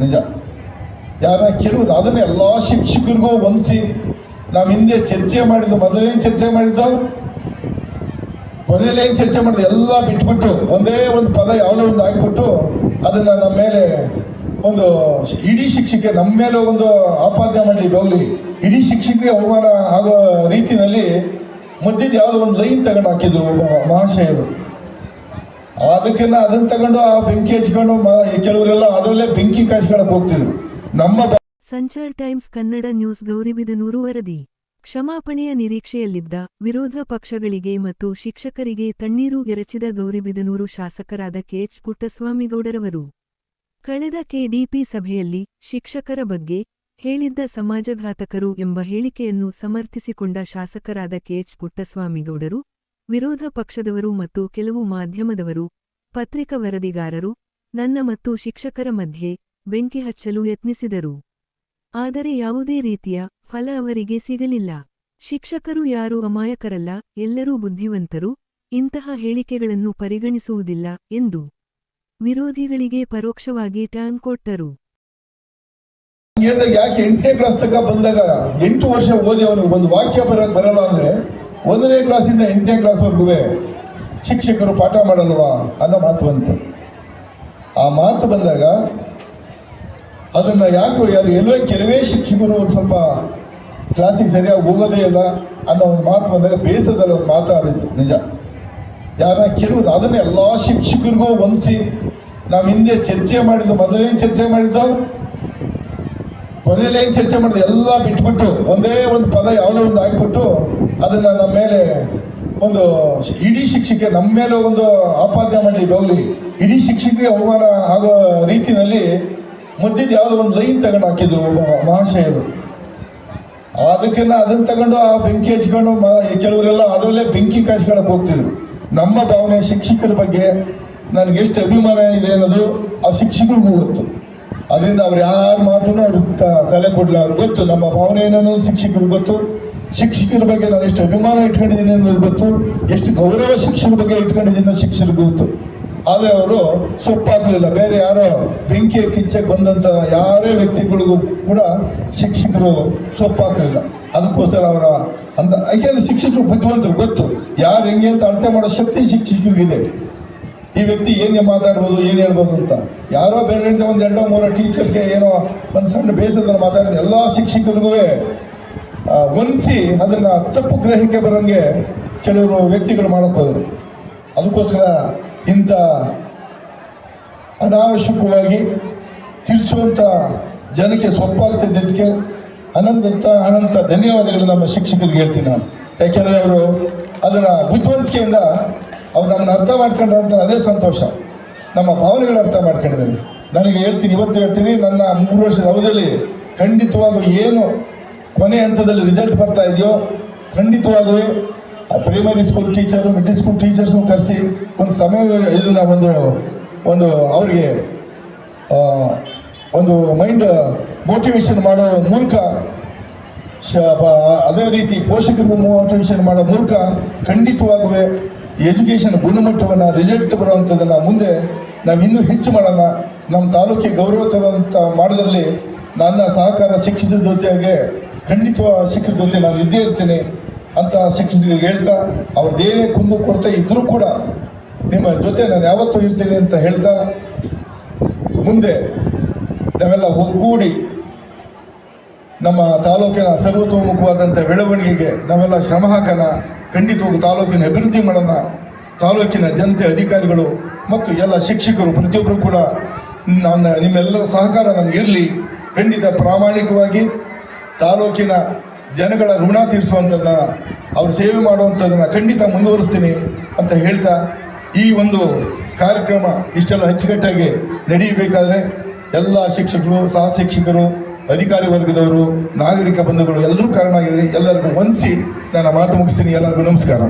ನಿಜ. ಯಾರ ಕೇಳುವುದು, ಅದನ್ನೇ ಎಲ್ಲ ಶಿಕ್ಷಕರಿಗೂ ಹೊಂದಿಸಿ, ನಾವು ಹಿಂದೆ ಚರ್ಚೆ ಮಾಡಿದ್ದು, ಮೊದಲೇ ಚರ್ಚೆ ಮಾಡಿದ್ದು? ಮೊದಲನೇ ಚರ್ಚೆ ಮಾಡಿದ್ದು? ಎಲ್ಲ ಬಿಟ್ಬಿಟ್ಟು, ಒಂದೇ ಒಂದು ಪದ ಯಾವುದೋ ಒಂದು ಆಗಿಬಿಟ್ಟು ಅದನ್ನು ನಮ್ಮ ಮೇಲೆ ಒಂದು ಇಡೀ ಶಿಕ್ಷಕ, ನಮ್ಮ ಮೇಲೆ ಒಂದು ಆಪಾದನೆ ಮಾಡಿ ಬಗ್ಲಿ ಇಡೀ ಶಿಕ್ಷಕರಿಗೆ ಅವಮಾನ ಆಗೋ ರೀತಿಯಲ್ಲಿ ಮುದ್ದಿದ್ದು ಯಾವುದೋ ಒಂದು ಲೈನ್ ತಗೊಂಡು ಹಾಕಿದ್ರು ಮಹಾಶಯರು. ಅದಕ್ಕೆಲ್ಲ ಅದನ್ನ ತಗೊಂಡು ಆ ಬೆಂಕಿ ಹಚ್ಕೊಂಡು ಕೆಲವರೆಲ್ಲ ಅದರಲ್ಲೇ ಬೆಂಕಿ ಕಾಯಿಸ್ಕೊಳಕ್ ಹೋಗ್ತಿದ್ರು. ನಮ್ಮ ಸಂಚಾರ್ ಟೈಮ್ಸ್ ಕನ್ನಡ ನ್ಯೂಸ್ ಗೌರಿಬಿದನೂರು ವರದಿ. ಕ್ಷಮಾಪಣೆಯ ನಿರೀಕ್ಷೆಯಲ್ಲಿದ್ದ ವಿರೋಧ ಪಕ್ಷಗಳಿಗೆ ಮತ್ತು ಶಿಕ್ಷಕರಿಗೆ ತಣ್ಣೀರು ಎರಚಿದ ಗೌರಿಬಿದನೂರು ಶಾಸಕರಾದ ಕೆಎಚ್ ಪುಟ್ಟಸ್ವಾಮಿಗೌಡರವರು. ಕಳೆದ ಕೆಡಿಪಿ ಸಭೆಯಲ್ಲಿ ಶಿಕ್ಷಕರ ಬಗ್ಗೆ ಹೇಳಿದ್ದ ಸಮಾಜಘಾತಕರು ಎಂಬ ಹೇಳಿಕೆಯನ್ನು ಸಮರ್ಥಿಸಿಕೊಂಡ ಶಾಸಕರಾದ ಕೆಎಚ್ ಪುಟ್ಟಸ್ವಾಮಿಗೌಡರು, ವಿರೋಧ ಪಕ್ಷದವರು ಮತ್ತು ಕೆಲವು ಮಾಧ್ಯಮದವರು ಪತ್ರಿಕಾ ವರದಿಗಾರರು ನನ್ನ ಮತ್ತು ಶಿಕ್ಷಕರ ಮಧ್ಯೆ ಬೆಂಕಿ ಹಚ್ಚಲು ಯತ್ನಿಸಿದರು. ಆದರೆ ಯಾವುದೇ ರೀತಿಯ ಫಲ ಅವರಿಗೆ ಸಿಗಲಿಲ್ಲ. ಶಿಕ್ಷಕರು ಯಾರೂ ಅಮಾಯಕರಲ್ಲ, ಎಲ್ಲರೂ ಬುದ್ಧಿವಂತರು, ಇಂತಹ ಹೇಳಿಕೆಗಳನ್ನು ಪರಿಗಣಿಸುವುದಿಲ್ಲ ಎಂದು ವಿರೋಧಿಗಳಿಗೆ ಪರೋಕ್ಷವಾಗಿ ಟ್ಯಾನ್ ಕೊಟ್ಟರು. ಯಾಕೆ ಎಂಟನೇ ಕ್ಲಾಸ್ ತನಕ ಬಂದಾಗ ಎಂಟು ವರ್ಷ ಓದಿ ಅವನಿಗೆ ಒಂದು ವಾಕ್ಯ ಬರಲ್ಲ ಅಂದ್ರೆ ಒಂದನೇ ಕ್ಲಾಸಿಂದ ಎಂಟನೇ ಕ್ಲಾಸ್ವರೆಗೂ ಶಿಕ್ಷಕರು ಪಾಠ ಮಾಡಲ್ವಾ ಅನ್ನೋ ಮಾತು ಬಂತು. ಆ ಮಾತು ಬಂದಾಗ ಅದನ್ನ ಯಾಕೋ ಯಾರು ಎಲ್ಲೋ ಕೆಲವೇ ಶಿಕ್ಷಕರು ಒಂದು ಸ್ವಲ್ಪ ಕ್ಲಾಸಿಗೆ ಸರಿಯಾಗಿ ಹೋಗೋದೇ ಇಲ್ಲ ಅನ್ನೋ ಒಂದು ಮಾತು ಬಂದಾಗ ಬೇಸರದಲ್ಲಿ ಅವ್ರು ಮಾತಾಡಿದ್ದು ನಿಜ. ಯಾರ ಕೇಳುವುದು ಅದನ್ನ ಎಲ್ಲ ಶಿಕ್ಷಕರಿಗೂ ಹೊಂದಿಸಿ ನಾವು ಹಿಂದೆ ಚರ್ಚೆ ಮಾಡಿದ್ದು ಮೊದಲೇನು ಚರ್ಚೆ ಮಾಡಿದ್ದು? ಮೊದಲೇ ಚರ್ಚೆ ಮಾಡಿದ್ದು? ಎಲ್ಲ ಬಿಟ್ಬಿಟ್ಟು ಒಂದೇ ಒಂದು ಪದ ಯಾವುದೋ ಒಂದು ಹಾಕ್ಬಿಟ್ಟು ಅದನ್ನ ನಮ್ಮ ಮೇಲೆ ಒಂದು ಇಡೀ ಶಿಕ್ಷಕ ನಮ್ಮ ಮೇಲೆ ಒಂದು ಆಪಾದ್ಯ ಮಾಡಿ ಹೋಗ್ಲಿ. ಇಡೀ ಶಿಕ್ಷಕರಿಗೆ ಅವಮಾನ ಆಗೋ ರೀತಿಯಲ್ಲಿ ಮಧ್ಯದ ಯಾವುದೋ ಒಂದು ಲೈನ್ ತಗೊಂಡು ಹಾಕಿದ್ರು ಒಬ್ಬ ಮಹಾಶಯರು. ಅದಕ್ಕೆಲ್ಲ ಅದನ್ನ ತಗೊಂಡು ಆ ಬೆಂಕಿ ಹಚ್ಕೊಂಡು ಕೆಲವರೆಲ್ಲ ಅದರಲ್ಲೇ ಬೆಂಕಿ ಕಾಯಿಸ್ಕೊಳಕ್ ಹೋಗ್ತಿದ್ರು. ನಮ್ಮ ಭಾವನೆ ಶಿಕ್ಷಕರ ಬಗ್ಗೆ ನನಗೆ ಎಷ್ಟು ಅಭಿಮಾನ ಇದೆ ಅನ್ನೋದು ಆ ಶಿಕ್ಷಕರಿಗೂ ಗೊತ್ತು. ಅದರಿಂದ ಅವ್ರು ಯಾರ ಮಾತನ್ನು ಅವ್ರಿಗೆ ತಲೆ ಕೊಡಲ್ಲ ಅವ್ರಿಗೆ ಗೊತ್ತು, ನಮ್ಮ ಭಾವನೆ ಏನನ್ನೋದು ಶಿಕ್ಷಕರಿಗೆ ಗೊತ್ತು. ಶಿಕ್ಷಕರ ಬಗ್ಗೆ ನಾನು ಎಷ್ಟು ಅಭಿಮಾನ ಇಟ್ಕೊಂಡಿದ್ದೀನಿ ಅನ್ನೋದು ಗೊತ್ತು. ಎಷ್ಟು ಗೌರವ ಶಿಕ್ಷಕರ ಬಗ್ಗೆ ಇಟ್ಕೊಂಡಿದ್ದೀನಿ ಅನ್ನೋ ಶಿಕ್ಷಕರಿಗೆ ಗೊತ್ತು. ಆದರೆ ಅವರು ಸೊಪ್ಪಾಗಲಿಲ್ಲ. ಬೇರೆ ಯಾರೋ ಬೆಂಕಿಯ ಕಿಚ್ಚಕ್ಕೆ ಬಂದಂಥ ಯಾರೇ ವ್ಯಕ್ತಿಗಳಿಗೂ ಕೂಡ ಶಿಕ್ಷಕರು ಸೊಪ್ಪಾಗಲಿಲ್ಲ. ಅದಕ್ಕೋಸ್ಕರ ಅವರ ಅಂತ, ಯಾಕೆಂದ್ರೆ ಶಿಕ್ಷಕರು ಬುದ್ಧಿವಂತರು, ಗೊತ್ತು. ಯಾರು ಹೆಂಗೆ ಅಂತ ಅಳತೆ ಮಾಡೋ ಶಕ್ತಿ ಶಿಕ್ಷಕರಿಗಿದೆ ಈ ವ್ಯಕ್ತಿ ಏನೇ ಮಾತಾಡ್ಬೋದು, ಏನು ಹೇಳ್ಬೋದು ಅಂತ. ಯಾರೋ ಬೇರೆ ಒಂದು ಎರಡೋ ಮೂರೋ ಟೀಚರ್ಗೆ ಏನೋ ಒಂದು ಸಣ್ಣ ಬೇಸರದಲ್ಲಿ ಮಾತಾಡಿದ ಎಲ್ಲ ಶಿಕ್ಷಕರಿಗೂ ಹೊಂದಿಸಿ ಅದನ್ನ ತಪ್ಪು ಗ್ರಹಿಕೆ ಬರೋಂಗೆ ಕೆಲವರು ವ್ಯಕ್ತಿಗಳು ಹೋದರು. ಅದಕ್ಕೋಸ್ಕರ ಇಂಥ ಅನಾವಶ್ಯಕವಾಗಿ ತಿಳಿಸುವಂಥ ಜನಕ್ಕೆ ಸೊಪ್ಪಾಗ್ತಿದ್ದಕ್ಕೆ ಅನಂತ ಅನಂತ ಧನ್ಯವಾದಗಳು ನಮ್ಮ ಶಿಕ್ಷಕರಿಗೆ ಹೇಳ್ತೀನಿ ನಾನು. ಯಾಕೆಂದರೆ ಅವರು ಅದನ್ನು ಬುದ್ಧಿವಂತಿಕೆಯಿಂದ ಅವ್ರು ನಮ್ಮನ್ನು ಅರ್ಥ ಮಾಡ್ಕೊಂಡ್ರಂತ ಅದೇ ಸಂತೋಷ. ನಮ್ಮ ಭಾವನೆಗಳು ಅರ್ಥ ಮಾಡ್ಕೊಂಡಿದ್ದಾರೆ. ನನಗೆ ಹೇಳ್ತೀನಿ, ಇವತ್ತು ಹೇಳ್ತೀನಿ, ನನ್ನ ಮೂರು ವರ್ಷದ ಅವಧಿಯಲ್ಲಿ ಖಂಡಿತವಾಗೂ ಏನು ಕೊನೆ ಹಂತದಲ್ಲಿ ರಿಸಲ್ಟ್ ಬರ್ತಾ ಇದೆಯೋ ಖಂಡಿತವಾಗೂ primary school teacher middle school ಟೀಚರ್ಸ್ನು ಕರೆಸಿ ಒಂದು ಸಮಯ ಇದನ್ನ ಒಂದು ಒಂದು ಅವರಿಗೆ ಒಂದು ಮೈಂಡ್ ಮೋಟಿವೇಶನ್ ಮಾಡೋ ಮೂಲಕ ಅದೇ ರೀತಿ ಪೋಷಕರು ಮೋಟಿವೇಶನ್ ಮಾಡೋ ಮೂಲಕ ಖಂಡಿತವಾಗುವೆ ಎಜುಕೇಷನ್ ಗುಣಮಟ್ಟವನ್ನು ರಿಸಲ್ಟ್ ಬರುವಂಥದ್ದನ್ನು ಮುಂದೆ ನಾವು ಇನ್ನೂ ಹೆಚ್ಚು ಮಾಡೋಣ. ನಮ್ಮ ತಾಲೂಕಿಗೆ ಗೌರವ ತರುವಂಥ ಮಾಡೋದ್ರಲ್ಲಿ ನನ್ನ ಸಹಕಾರ ಶಿಕ್ಷಿಸಿದ ಜೊತೆಗೆ ಖಂಡಿತವ ಶಿಖರ್ ಜೊತೆ ನಾನು ಇದ್ದೇ ಇರ್ತೇನೆ ಅಂತ ಶಿಕ್ಷಕರಿಗೆ ಹೇಳ್ತಾ ಅವ್ರದ್ದೇನೇ ಕುಂದು ಕೊರತೆ ಇದ್ರೂ ಕೂಡ ನಿಮ್ಮ ಜೊತೆ ನಾನು ಯಾವತ್ತೂ ಇರ್ತೇನೆ ಅಂತ ಹೇಳ್ತಾ, ಮುಂದೆ ನಾವೆಲ್ಲ ಒಗ್ಗೂಡಿ ನಮ್ಮ ತಾಲೂಕಿನ ಸರ್ವತೋಮುಖವಾದಂಥ ಬೆಳವಣಿಗೆಗೆ ನಾವೆಲ್ಲ ಶ್ರಮ ಹಾಕೋಣ, ಖಂಡಿತವಾಗಿ ತಾಲೂಕಿನ ಅಭಿವೃದ್ಧಿ ಮಾಡೋಣ. ತಾಲೂಕಿನ ಜನತೆ ಅಧಿಕಾರಿಗಳು ಮತ್ತು ಎಲ್ಲ ಶಿಕ್ಷಕರು ಪ್ರತಿಯೊಬ್ಬರು ಕೂಡ ನನ್ನ, ನಿಮ್ಮೆಲ್ಲರ ಸಹಕಾರ ನನಗೆ ಇರಲಿ. ಖಂಡಿತ ಪ್ರಾಮಾಣಿಕವಾಗಿ ತಾಲೂಕಿನ ಜನಗಳ ಋಣ ತೀರಿಸುವಂಥದ್ದನ್ನ ಅವರು ಸೇವೆ ಮಾಡುವಂಥದ್ದನ್ನು ಖಂಡಿತ ಮುಂದುವರಿಸ್ತೀನಿ ಅಂತ ಹೇಳ್ತಾ ಈ ಒಂದು ಕಾರ್ಯಕ್ರಮ ಇಷ್ಟೆಲ್ಲ ಅಚ್ಚುಕಟ್ಟಾಗಿ ನಡೆಯಬೇಕಾದ್ರೆ ಎಲ್ಲ ಶಿಕ್ಷಕರು ಸಹ ಶಿಕ್ಷಕರು ಅಧಿಕಾರಿ ವರ್ಗದವರು, ನಾಗರಿಕ ಬಂಧುಗಳು ಎಲ್ಲರೂ ಕಾರಣ ಆಗಿದ್ದಾರೆ ಎಲ್ಲರಿಗೂ ವಂದಿಸಿ ನಾನು ಮಾತು ಮುಗಿಸ್ತೀನಿ. ಎಲ್ಲರಿಗೂ ನಮಸ್ಕಾರ.